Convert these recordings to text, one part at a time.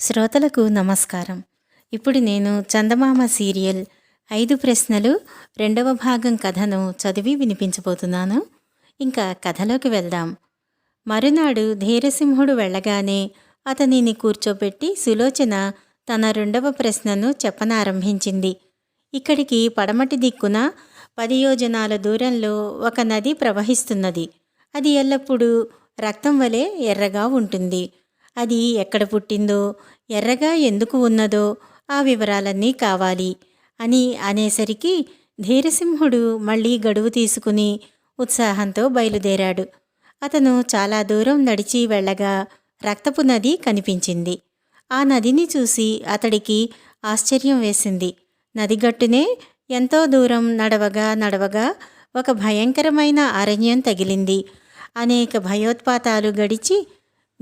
శ్రోతలకు నమస్కారం. ఇప్పుడు నేను చందమామ సీరియల్ ఐదు ప్రశ్నలు రెండవ భాగం కథను చదివి వినిపించబోతున్నాను. ఇంకా కథలోకి వెళ్దాం. మరునాడు ధీరసింహుడు వెళ్ళగానే అతనిని కూర్చోబెట్టి సులోచన తన రెండవ ప్రశ్నను చెప్పనారంభించింది. ఇక్కడికి పడమటి దిక్కున పది యోజనాల దూరంలో ఒక నది ప్రవహిస్తున్నది. అది ఎల్లప్పుడూ రక్తం వలె ఎర్రగా ఉంటుంది. అది ఎక్కడ పుట్టిందో ఎర్రగా ఎందుకు ఉన్నదో ఆ వివరాలన్నీ కావాలి అని అనేసరికి ధీరసింహుడు మళ్ళీ గడువు తీసుకుని ఉత్సాహంతో బయలుదేరాడు. అతను చాలా దూరం నడిచి వెళ్ళగా రక్తపు నది కనిపించింది. ఆ నదిని చూసి అతడికి ఆశ్చర్యం వేసింది. నదిగట్టునే ఎంతో దూరం నడవగా నడవగా ఒక భయంకరమైన అరణ్యం తగిలింది. అనేక భయోత్పాతాలు గడిచి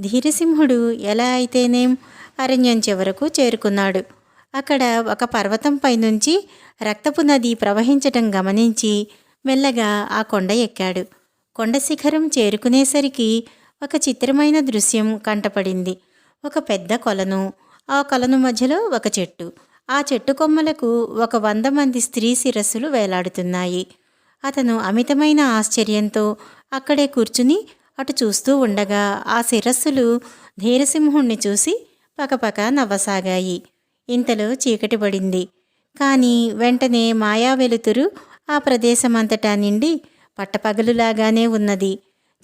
ధీరసింహుడు ఎలా అయితేనేం అరణ్యం చివరకు చేరుకున్నాడు. అక్కడ ఒక పర్వతంపై నుంచి రక్తపు నది ప్రవహించటం గమనించి మెల్లగా ఆ కొండ ఎక్కాడు. కొండ శిఖరం చేరుకునేసరికి ఒక చిత్రమైన దృశ్యం కంటపడింది. ఒక పెద్ద కొలను. ఆ కొలను మధ్యలో ఒక చెట్టు. ఆ చెట్టు కొమ్మలకు ఒక వంద మంది స్త్రీ శిరస్సులు వేలాడుతున్నాయి. అతను అమితమైన ఆశ్చర్యంతో అక్కడే కూర్చుని అటు చూస్తూ ఉండగా ఆ శిరస్సులు ధీరసింహుణ్ణి చూసి పకపక నవ్వసాగాయి. ఇంతలో చీకటి పడింది. కానీ వెంటనే మాయా వెలుతురు ఆ ప్రదేశమంతటా నిండి పట్టపగలులాగానే ఉన్నది.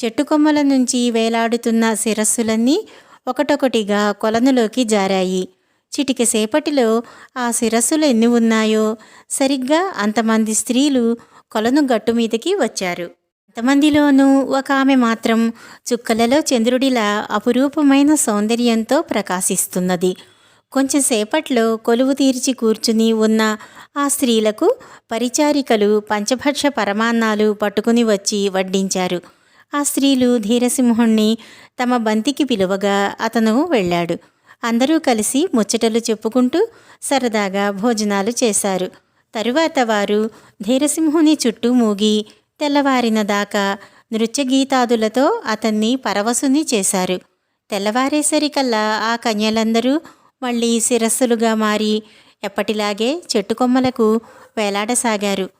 చెట్టు కొమ్మల నుంచి వేలాడుతున్న శిరస్సులన్నీ ఒకటొకటిగా కొలనులోకి జారాయి. చిటిక సేపటిలో ఆ శిరస్సులు ఎన్ని ఉన్నాయో సరిగ్గా అంతమంది స్త్రీలు కొలను గట్టు మీదకి వచ్చారు. అంతమందిలోనూ ఒక ఆమె మాత్రం చుక్కలలో చంద్రుడిలా అపురూపమైన సౌందర్యంతో ప్రకాశిస్తున్నది. కొంచెంసేపట్లో కొలువు తీర్చి కూర్చుని ఉన్న ఆ స్త్రీలకు పరిచారికలు పంచభక్ష పరమాన్నాలు పట్టుకుని వచ్చి వడ్డించారు. ఆ స్త్రీలు ధీరసింహుణ్ణి తమ బంతికి పిలువగా అతను వెళ్ళాడు. అందరూ కలిసి ముచ్చటలు చెప్పుకుంటూ సరదాగా భోజనాలు చేశారు. తరువాత వారు ధీరసింహుని చుట్టూ మూగి తెల్లవారిన దాకా నృత్యగీతాదులతో అతన్ని పరవశుని చేశారు. తెల్లవారేసరికల్లా ఆ కన్యలందరూ మళ్ళీ శిరస్సులుగా మారి ఎప్పటిలాగే చెట్టు కొమ్మలకు వేలాడసాగారు.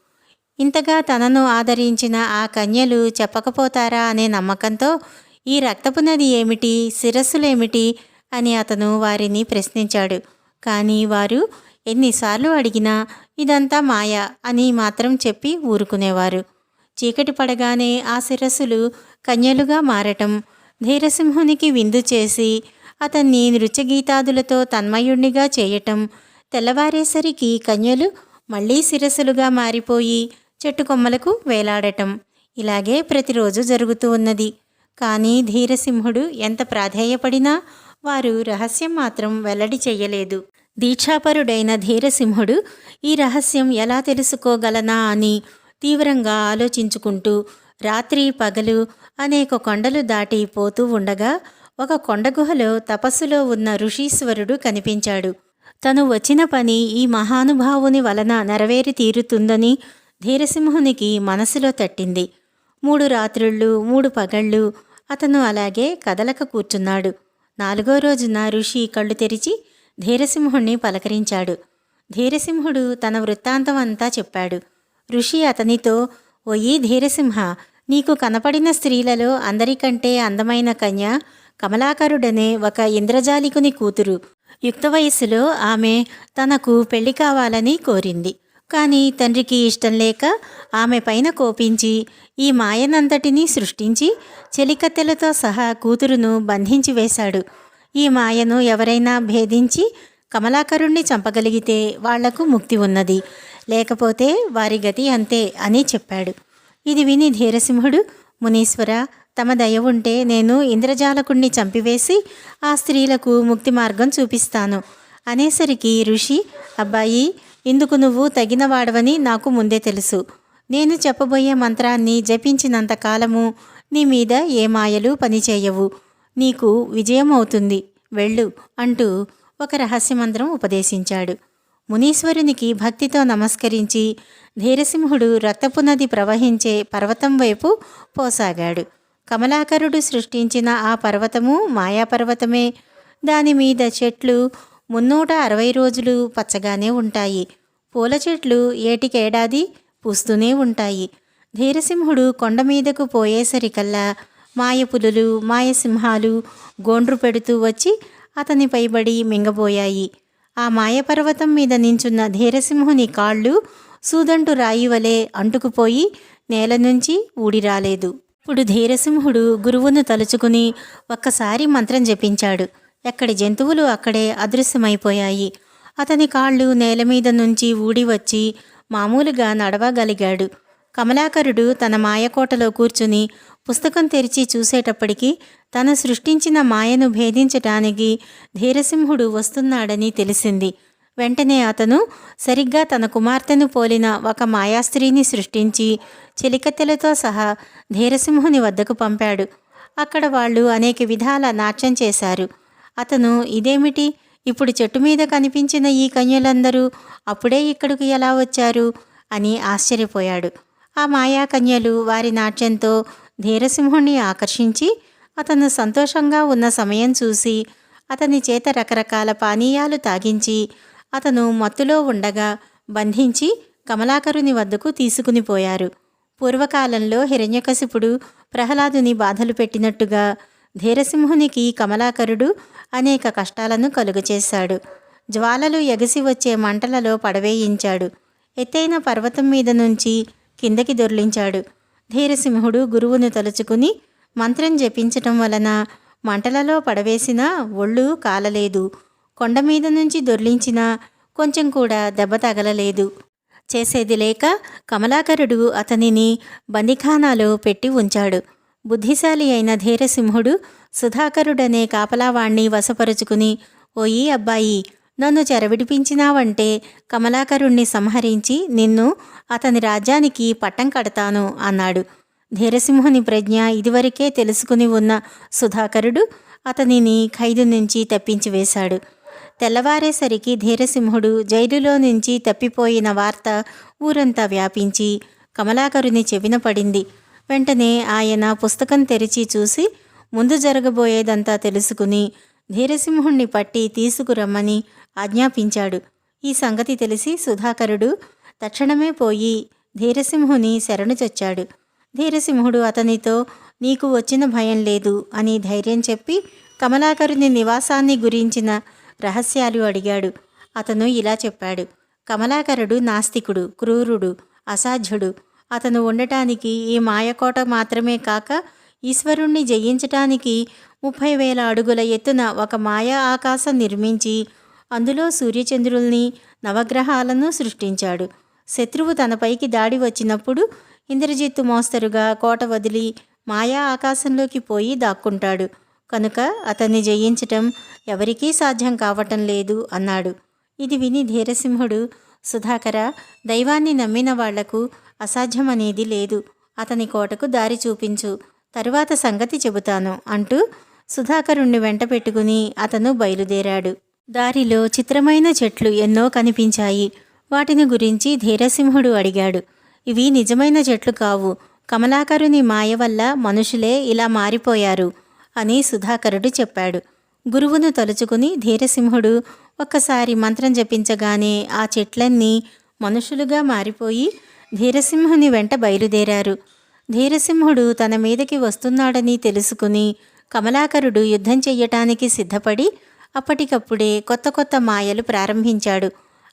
ఇంతగా తనను ఆదరించిన ఆ కన్యలు చెప్పకపోతారా అనే నమ్మకంతో ఈ రక్తపు నది ఏమిటి శిరస్సులేమిటి అని అతను వారిని ప్రశ్నించాడు. కానీ వారు ఎన్నిసార్లు అడిగినా ఇదంతా మాయ అని మాత్రం చెప్పి ఊరుకునేవారు. చీకటి పడగానే ఆ శిరస్సులు కన్యలుగా మారటం. ధీరసింహునికి విందు చేసి అతన్ని నృత్యగీతాదులతో తన్మయుణ్ణిగా చేయటం. తెల్లవారేసరికి కన్యలు మళ్ళీ శిరస్సులుగా మారిపోయి చెట్టు కొమ్మలకు వేలాడటం. ఇలాగే ప్రతిరోజు జరుగుతూ ఉన్నది. కానీ ధీరసింహుడు ఎంత ప్రాధేయపడినా వారు రహస్యం మాత్రం వెల్లడి చెయ్యలేదు. దీక్షాపరుడైన ధీరసింహుడు ఈ రహస్యం ఎలా తెలుసుకోగలనా అని తీవ్రంగా ఆలోచించుకుంటూ రాత్రి పగలు అనేక కొండలు దాటి పోతూ ఉండగా ఒక కొండగుహలో తపస్సులో ఉన్న ఋషీశ్వరుడు కనిపించాడు. తను వచ్చిన పని ఈ మహానుభావుని వలన నెరవేరి తీరుతుందని ధీరసింహునికి మనసులో తట్టింది. మూడు రాత్రుళ్ళు మూడు పగళ్ళు అతను అలాగే కదలక కూర్చున్నాడు. నాలుగో రోజున ఋషి కళ్ళు తెరిచి ధీరసింహుణ్ణి పలకరించాడు. ధీరసింహుడు తన వృత్తాంతం అంతా చెప్పాడు. ఋషి అతనితో ఓయి ధీరసింహ నీకు కనపడిన స్త్రీలలో అందరికంటే అందమైన కన్య కమలాకరుడనే ఒక ఇంద్రజాలికుని కూతురు. యుక్త వయస్సులో ఆమె తనకు పెళ్ళి కావాలని కోరింది. కానీ తండ్రికి ఇష్టం లేక ఆమె పైన కోపించి ఈ మాయనంతటినీ సృష్టించి చెలికత్తెలతో సహా కూతురును బంధించి వేశాడు. ఈ మాయను ఎవరైనా భేదించి కమలాకరుణ్ణి చంపగలిగితే వాళ్ళకు ముక్తి ఉన్నది. లేకపోతే వారి గతి అంతే అని చెప్పాడు. ఇది విని ధీరసింహుడు మునీశ్వర తమ దయ ఉంటే నేను ఇంద్రజాలకుణ్ణి చంపివేసి ఆ స్త్రీలకు ముక్తి మార్గం చూపిస్తాను. అనేసరికి ఋషి అబ్బాయి ఇందుకు నువ్వు తగిన వాడవని నాకు ముందే తెలుసు. నేను చెప్పబోయే మంత్రాన్ని జపించినంత కాలము నీ మీద ఏ మాయలు పనిచేయవు. నీకు విజయం అవుతుంది వెళ్ళు అంటూ ఒక రహస్యమంత్రం ఉపదేశించాడు. మునీశ్వరునికి భక్తితో నమస్కరించి ధీరసింహుడు రక్తపు నది ప్రవహించే పర్వతం వైపు పోసాగాడు. కమలాకరుడు సృష్టించిన ఆ పర్వతము మాయాపర్వతమే దాని మీద చెట్లు మున్నూట అరవై రోజులు పచ్చగానే ఉంటాయి. పూల చెట్లు ఏటికేడాది పూస్తూనే ఉంటాయి. ధీరసింహుడు కొండ మీదకు పోయేసరికల్లా మాయపులులు మాయసింహాలు గోండ్రు పెడుతూ వచ్చి అతని పైబడి మింగబోయాయి. ఆ మాయపర్వతం మీద నించున్న ధీరసింహుని కాళ్ళు సూదంటు రాయి వలె అంటుకుపోయి నేల నుంచి ఊడి రాలేదు. ఇప్పుడు ధీరసింహుడు గురువును తలుచుకుని ఒక్కసారి మంత్రం జపించాడు. ఎక్కడి జంతువులు అక్కడే అదృశ్యమైపోయాయి. అతని కాళ్ళు నేల మీద నుంచి ఊడి వచ్చి మామూలుగా నడవగలిగాడు. కమలాకరుడు తన మాయకోటలో కూర్చుని పుస్తకం తెరిచి చూసేటప్పటికి తను సృష్టించిన మాయను భేదించటానికి ధీరసింహుడు వస్తున్నాడని తెలిసింది. వెంటనే అతను సరిగ్గా తన కుమార్తెను పోలిన ఒక మాయాస్త్రీని సృష్టించి చెలికత్తెలతో సహా ధీరసింహుని వద్దకు పంపాడు. అక్కడ వాళ్ళు అనేక విధాల నాట్యం చేశారు. అతను ఇదేమిటి? ఇప్పుడు చెట్టు మీద కనిపించిన ఈ కన్యలందరూ అప్పుడే ఇక్కడికి ఎలా వచ్చారు? అని ఆశ్చర్యపోయాడు. ఆ మాయా కన్యలు వారి నాట్యంతో ధీరసింహుణ్ణి ఆకర్షించి అతను సంతోషంగా ఉన్న సమయం చూసి అతని చేత రకరకాల పానీయాలు తాగించి అతను మత్తులో ఉండగా బంధించి కమలాకరుని వద్దకు తీసుకుని పోయారు. పూర్వకాలంలో హిరణ్యకశిపుడు ప్రహ్లాదుని బాధలు పెట్టినట్టుగా ధీరసింహునికి కమలాకరుడు అనేక కష్టాలను కలుగచేశాడు. జ్వాలలు ఎగసి వచ్చే మంటలలో పడవేయించాడు. ఎత్తైన పర్వతం మీద నుంచి కిందకి దొర్లించాడు. ధీరసింహుడు గురువును తలుచుకుని మంత్రం జపించటం వలన మంటలలో పడవేసినా ఒళ్ళు కాలలేదు. కొండ మీద నుంచి దొర్లించినా కొంచెం కూడా దెబ్బ తగలలేదు. చేసేది లేక కమలాకరుడు అతనిని బందిఖానాలో పెట్టి ఉంచాడు. బుద్ధిశాలి అయిన ధీరసింహుడు సుధాకరుడనే కాపలావాణ్ణి వశపరుచుకుని ఓయి అబ్బాయి నన్ను చెరవిడిపించినావంటే కమలాకరుణ్ణి సంహరించి నిన్ను అతని రాజ్యానికి పట్టం కడతాను అన్నాడు. ధీరసింహుని ప్రజ్ఞ ఇదివరకే తెలుసుకుని ఉన్న సుధాకరుడు అతనిని ఖైదు నుంచి తప్పించి వేశాడు. తెల్లవారేసరికి ధీరసింహుడు జైలులో నుంచి తప్పిపోయిన వార్త ఊరంతా వ్యాపించి కమలాకరుని చెవిన పడింది. వెంటనే ఆయన పుస్తకం తెరిచి చూసి ముందు జరగబోయేదంతా తెలుసుకుని ధీరసింహుణ్ణి పట్టి తీసుకురమ్మని ఆజ్ఞాపించాడు. ఈ సంగతి తెలిసి సుధాకరుడు తక్షణమే పోయి ధీరసింహుని శరణు చొచ్చాడు. ధీరసింహుడు అతనితో నీకు వచ్చిన భయం లేదు అని ధైర్యం చెప్పి కమలాకరుని నివాసాన్ని గురించిన రహస్యాలు అడిగాడు. అతను ఇలా చెప్పాడు. కమలాకరుడు నాస్తికుడు క్రూరుడు అసాధ్యుడు. అతను ఉండటానికి ఈ మాయకోట మాత్రమే కాక ఈశ్వరుణ్ణి జయించటానికి ముప్పై వేల అడుగుల ఎత్తున ఒక మాయా ఆకాశం నిర్మించి అందులో సూర్యచంద్రుల్ని నవగ్రహాలను సృష్టించాడు. శత్రువు తనపైకి దాడి వచ్చినప్పుడు ఇంద్రజిత్తు మోస్తరుగా కోట వదిలి మాయా ఆకాశంలోకి పోయి దాక్కుంటాడు. కనుక అతన్ని జయించటం ఎవరికీ సాధ్యం కావటం లేదు అన్నాడు. ఇది విని ధీరసింహుడు సుధాకర దైవాన్ని నమ్మిన వాళ్ళకు అసాధ్యమనేది లేదు. అతని కోటకు దారి చూపించు తరువాత సంగతి చెబుతాను అంటూ సుధాకరుణ్ణి వెంట పెట్టుకుని అతను బయలుదేరాడు. దారిలో చిత్రమైన చెట్లు ఎన్నో కనిపించాయి. వాటిని గురించి ధీరసింహుడు అడిగాడు. ఇవి నిజమైన చెట్లు కావు. కమలాకరుని మాయ వల్ల మనుషులే ఇలా మారిపోయారు అని సుధాకరుడు చెప్పాడు. గురువును తలుచుకుని ధీరసింహుడు ఒక్కసారి మంత్రం జపించగానే ఆ చెట్లన్నీ మనుషులుగా మారిపోయి ధీరసింహుని వెంట బయలుదేరారు. ధీరసింహుడు తన మీదకి వస్తున్నాడని తెలుసుకుని కమలాకరుడు యుద్ధం చెయ్యటానికి సిద్ధపడి అప్పటికప్పుడే కొత్త కొత్త మాయలు ప్రారంభించాడు.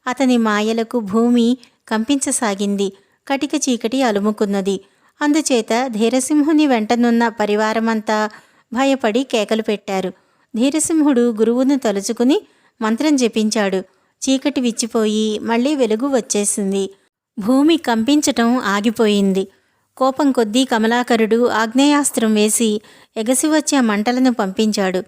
అతని మాయలకు భూమి కంపించసాగింది. కటిక చీకటి అలుముకున్నది. అందుచేత ధీరసింహుని వెంటనున్న పరివారమంతా భయపడి కేకలు పెట్టారు. ధీరసింహుడు గురువును తలుచుకుని మంత్రం జపించాడు. చీకటి విచ్చిపోయి మళ్ళీ వెలుగు వచ్చేసింది. భూమి కంపించటం ఆగిపోయింది. కోపం కొద్దీ కమలాకరుడు ఆగ్నేయాస్త్రం వేసి ఎగసి వచ్చే మంటలను పంపించాడు.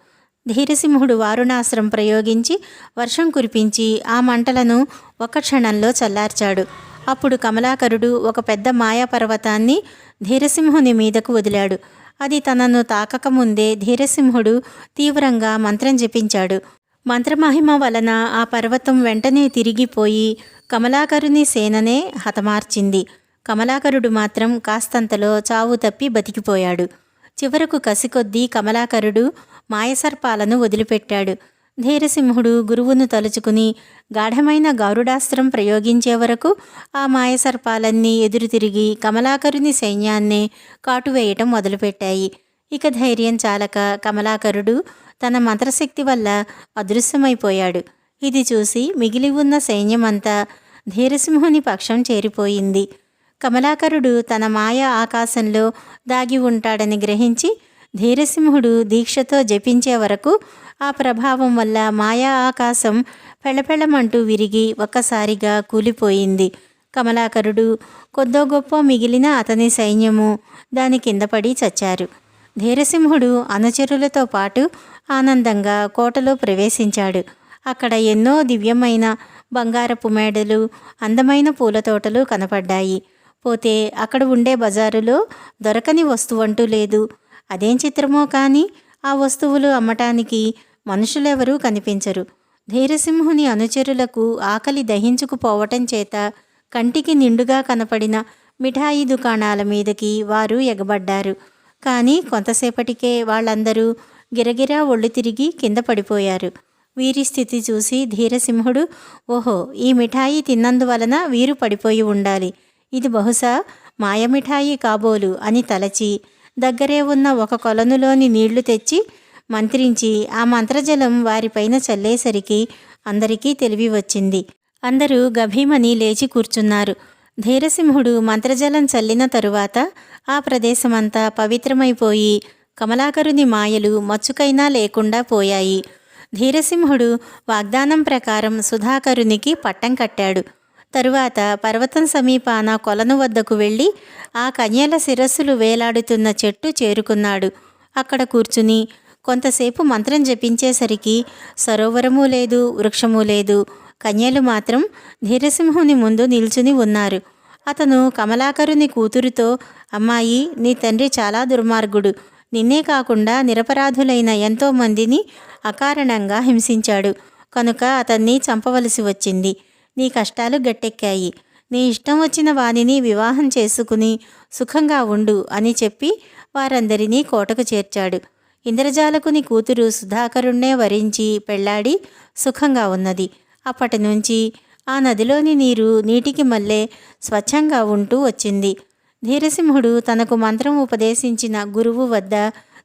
ధీరసింహుడు వారుణాస్త్రం ప్రయోగించి వర్షం కురిపించి ఆ మంటలను ఒక క్షణంలో చల్లార్చాడు. అప్పుడు కమలాకరుడు ఒక పెద్ద మాయా పర్వతాన్ని ధీరసింహుని మీదకు వదిలాడు. అది తనను తాకకముందే ధీరసింహుడు తీవ్రంగా మంత్రం జపించాడు. మంత్రమహిమ వలన ఆ పర్వతం వెంటనే తిరిగిపోయి కమలాకరుని సేననే హతమార్చింది. కమలాకరుడు మాత్రం కాస్తంతలో చావు తప్పి బతికిపోయాడు. చివరకు కసికొద్దీ కమలాకరుడు మాయసర్పాలను వదిలిపెట్టాడు. ధీరసింహుడు గురువును తలుచుకుని గాఢమైన గౌరుడాస్త్రం ప్రయోగించే వరకు ఆ మాయసర్పాలన్నీ ఎదురు తిరిగి కమలాకరుని సైన్యాన్నే కాటువేయటం మొదలుపెట్టాయి. ఇక ధైర్యం చాలక కమలాకరుడు తన మంత్రశక్తి వల్ల అదృశ్యమైపోయాడు. ఇది చూసి మిగిలి ఉన్న సైన్యమంతా ధీరసింహుని పక్షం చేరిపోయింది. కమలాకరుడు తన మాయ ఆకాశంలో దాగి ఉంటాడని గ్రహించి ధీరసింహుడు దీక్షతో జపించే వరకు ఆ ప్రభావం వల్ల మాయా ఆకాశం పెళపెళమంటూ విరిగి ఒక్కసారిగా కూలిపోయింది. కమలాకరుడు కొద్దో గొప్ప మిగిలిన అతని సైన్యము దాని కింద పడి చచ్చారు. ధీరసింహుడు అనుచరులతో పాటు ఆనందంగా కోటలో ప్రవేశించాడు. అక్కడ ఎన్నో దివ్యమైన బంగారపు మేడలు అందమైన పూల తోటలు కనపడ్డాయి. పోతే అక్కడ ఉండే బజారులో దొరకని వస్తువంటూ లేదు. అదేం చిత్రమో కానీ ఆ వస్తువులు అమ్మటానికి మనుషులెవరూ కనిపించరు. ధీరసింహుని అనుచరులకు ఆకలి దహించుకుపోవటం చేత కంటికి నిండుగా కనపడిన మిఠాయి దుకాణాల మీదకి వారు ఎగబడ్డారు. కానీ కొంతసేపటికే వాళ్ళందరూ గిరగిరా ఒళ్ళు తిరిగి కింద పడిపోయారు. వీరి స్థితి చూసి ధీరసింహుడు ఓహో ఈ మిఠాయి తిన్నందువలన వీరు పడిపోయి ఉండాలి. ఇది బహుశా మాయమిఠాయి కాబోలు అని తలచి దగ్గరే ఉన్న ఒక కొలనులోని నీళ్ళు తెచ్చి మంత్రించి ఆ మంత్రజలం వారిపైన చల్లేసరికి అందరికీ తెలివి వచ్చింది. అందరూ గభీమని లేచి కూర్చున్నారు. ధీరసింహుడు మంత్రజలం చల్లిన తరువాత ఆ ప్రదేశమంతా పవిత్రమైపోయి కమలాకరుని మాయలు మచ్చుకైనా లేకుండా పోయాయి. ధీరసింహుడు వాగ్దానం ప్రకారం సుధాకరునికి పట్టం కట్టాడు. తరువాత పర్వతం సమీపాన కొలను వద్దకు వెళ్ళి ఆ కన్యల శిరస్సులు వేలాడుతున్న చెట్టు చేరుకున్నాడు. అక్కడ కూర్చుని కొంతసేపు మంత్రం జపించేసరికి సరోవరము లేదు వృక్షము లేదు. కన్యలు మాత్రం ధీరసింహుని ముందు నిల్చుని ఉన్నారు. అతను కమలాకరుని కూతురుతో అమ్మాయి నీ తండ్రి చాలా దుర్మార్గుడు. నిన్నే కాకుండా నిరపరాధులైన ఎంతో మందిని అకారణంగా హింసించాడు. కనుక అతన్ని చంపవలసి వచ్చింది. నీ కష్టాలు గట్టెక్కాయి. నీ ఇష్టం వచ్చిన వానిని వివాహం చేసుకుని సుఖంగా ఉండు అని చెప్పి వారందరినీ కోటకు చేర్చాడు. ఇంద్రజాలకుని కూతురు సుధాకరుణ్ణే వరించి పెళ్ళాడి సుఖంగా ఉన్నది. అప్పటి నుంచి ఆ నదిలోని నీరు నీటికి మళ్ళే స్వచ్ఛంగా ఉంటూ వచ్చింది. ధీరసింహుడు తనకు మంత్రం ఉపదేశించిన గురువు వద్ద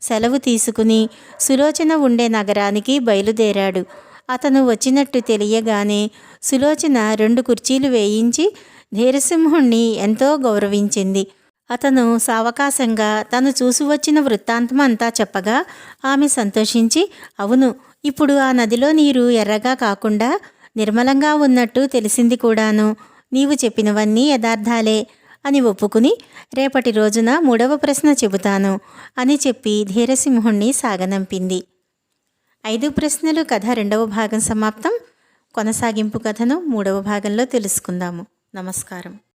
సెలవు తీసుకుని సులోచన ఉండే నగరానికి బయలుదేరాడు. అతను వచ్చినట్టు తెలియగానే సులోచన రెండు కుర్చీలు వేయించి ధీరసింహుణ్ణి ఎంతో గౌరవించింది. అతను సావకాశంగా తను చూసి వచ్చిన వృత్తాంతం అంతా చెప్పగా ఆమె సంతోషించి అవును ఇప్పుడు ఆ నదిలో నీరు ఎర్రగా కాకుండా నిర్మలంగా ఉన్నట్టు తెలిసింది కూడాను. నీవు చెప్పినవన్నీ యథార్థాలే అని ఒప్పుకుని రేపటి రోజున మూడవ ప్రశ్న చెబుతాను అని చెప్పి ధీరసింహుణ్ణి సాగనంపింది. ఐదు ప్రశ్నలు కథ రెండవ భాగం సమాప్తం. కొనసాగింపు కథను మూడవ భాగంలో తెలుసుకుందాము. నమస్కారం.